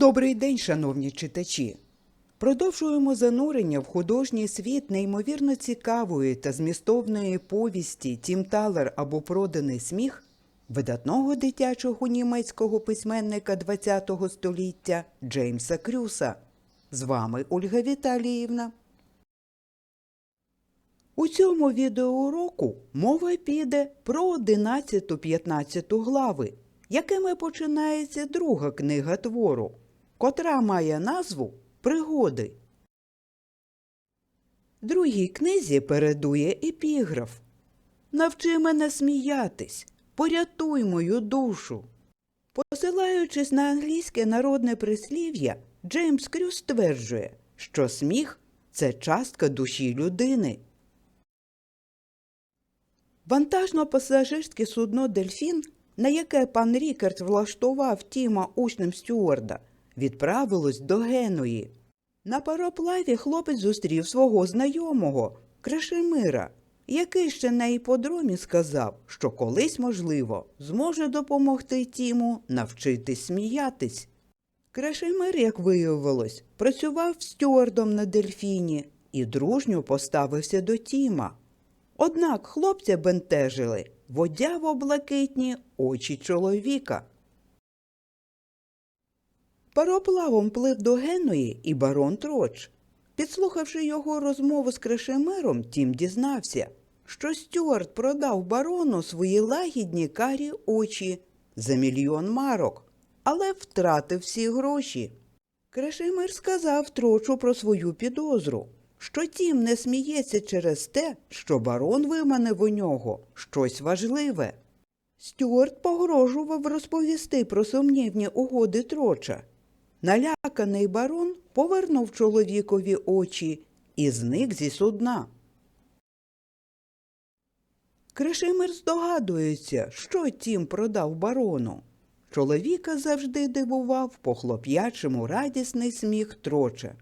Добрий день, шановні читачі! Продовжуємо занурення в художній світ неймовірно цікавої та змістовної повісті Тім Талер або Проданий сміх видатного дитячого німецького письменника ХХ століття Джеймса Крюса. З вами Ольга Віталіївна. У цьому відеоуроку мова піде про 11-15 глави, якими починається друга книга твору, котра має назву Пригоди. Другій книзі передує епіграф Навчи мене сміятись, порятуй мою душу. Посилаючись на англійське народне прислів'я, Джеймс Крюс стверджує, що сміх це частка душі людини. Вантажно-пасажирське судно Дельфін, на яке пан Рікард влаштував Тіма учнем стюарда, відправилось до Геної. На пароплаві хлопець зустрів свого знайомого Крашемира, який ще на іподромі сказав, що колись, можливо, зможе допомогти Тіму навчитись сміятись. Крашемир, як виявилось, працював стюардом на дельфіні і дружньо поставився до Тіма. Однак хлопця бентежили водяво блакитні очі чоловіка. Пароплавом плив до Геної і барон Троч. Підслухавши його розмову з Крашемиром, Тім дізнався, що Стюарт продав барону свої лагідні карі очі за мільйон марок, але втратив всі гроші. Крашемир сказав Трочу про свою підозру, що Тім не сміється через те, що барон виманив у нього щось важливе. Стюарт погрожував розповісти про сумнівні угоди Троча. Наляканий барон повернув чоловікові очі і зник зі судна. Кришимир здогадується, що Тім продав барону. Чоловіка завжди дивував по хлоп'ячому радісний сміх троча.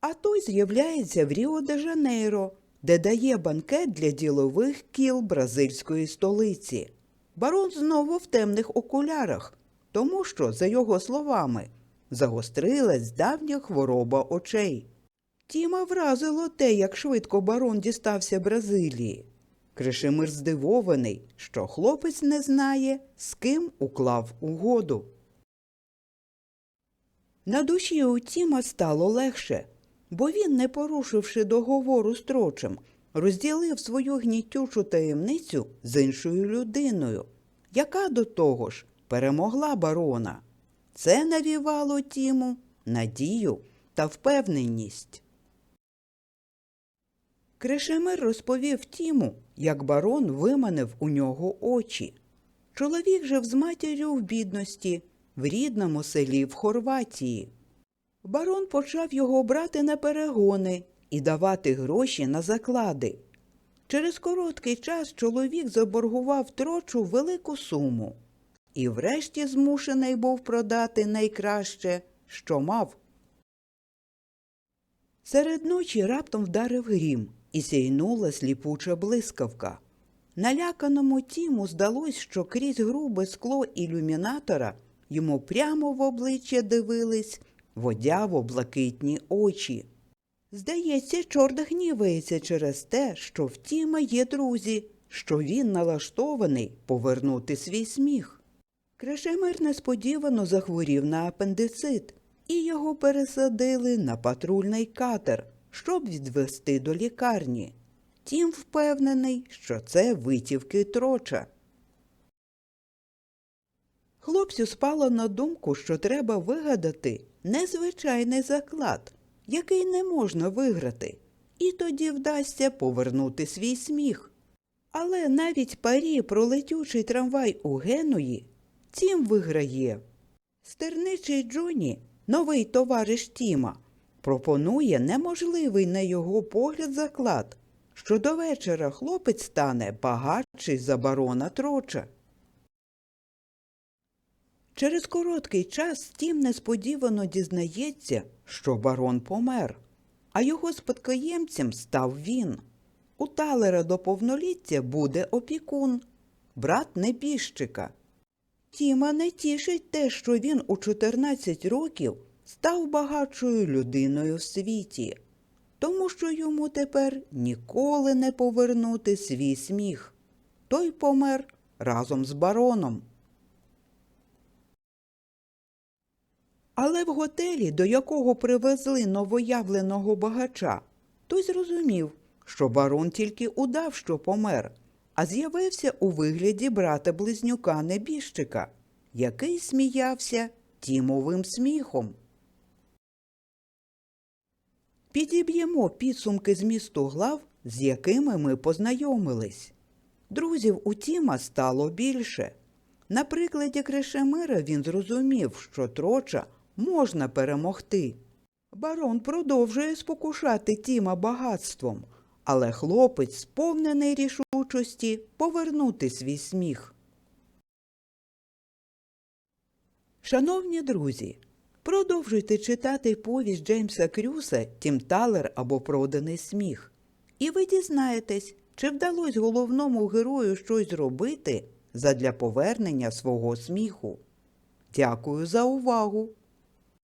А той з'являється в Ріо де Жанейро, де дає банкет для ділових кіл бразильської столиці. Барон знову в темних окулярах, тому що, за його словами, загострилась давня хвороба очей. Тіма вразило те, як швидко барон дістався Бразилії. Кришимир здивований, що хлопець не знає, з ким уклав угоду. На душі у Тіма стало легше, бо він, не порушивши договору з трочем, розділив свою гнітючу таємницю з іншою людиною, яка до того ж перемогла барона. Це навівало Тіму надію та впевненість. Кришемир розповів Тіму, як барон виманив у нього очі. Чоловік жив з матір'ю в бідності в рідному селі в Хорватії. Барон почав його брати на перегони і давати гроші на заклади. Через короткий час чоловік заборгував трочу велику суму і врешті змушений був продати найкраще, що мав. Серед ночі раптом вдарив грім і сяйнула сліпуча блискавка. Наляканому Тіму здалось, що крізь грубе скло ілюмінатора йому прямо в обличчя дивились водяво блакитні очі. Здається, чорт гнівається через те, що в Тіма є друзі, що він налаштований повернути свій сміх. Крашемир несподівано захворів на апендицит, і його пересадили на патрульний катер, щоб відвести до лікарні. Тім впевнений, що це витівки троча. Хлопцю спало на думку, що треба вигадати незвичайний заклад, який не можна виграти, і тоді вдасться повернути свій сміх. Але навіть парі про летючий трамвай у Генуї Тім виграє. Стерничий Джоні, новий товариш Тіма, пропонує неможливий на його погляд заклад, що до вечора хлопець стане багатший за барона Троча. Через короткий час Тім несподівано дізнається, що барон помер, а його спадкоємцем став він. У талера до повноліття буде опікун, брат небіжчика. Тіма не тішить те, що він у 14 років став багатшою людиною в світі, тому що йому тепер ніколи не повернути свій сміх. Той помер разом з бароном. Але в готелі, до якого привезли новоявленого багача, той зрозумів, що барон тільки удав, що помер, а з'явився у вигляді брата близнюка небіжчика, який сміявся тімовим сміхом. Підіб'ємо підсумки змісту глав, з якими ми познайомились. Друзів у Тіма стало більше. На прикладі Кришемира він зрозумів, що троча можна перемогти. Барон продовжує спокушати Тіма багатством, але хлопець сповнений рішучості повернути свій сміх. Шановні друзі, продовжуйте читати повість Джеймса Крюса Тім Талер або Проданий сміх. І ви дізнаєтесь, чи вдалося головному герою щось зробити задля повернення свого сміху. Дякую за увагу!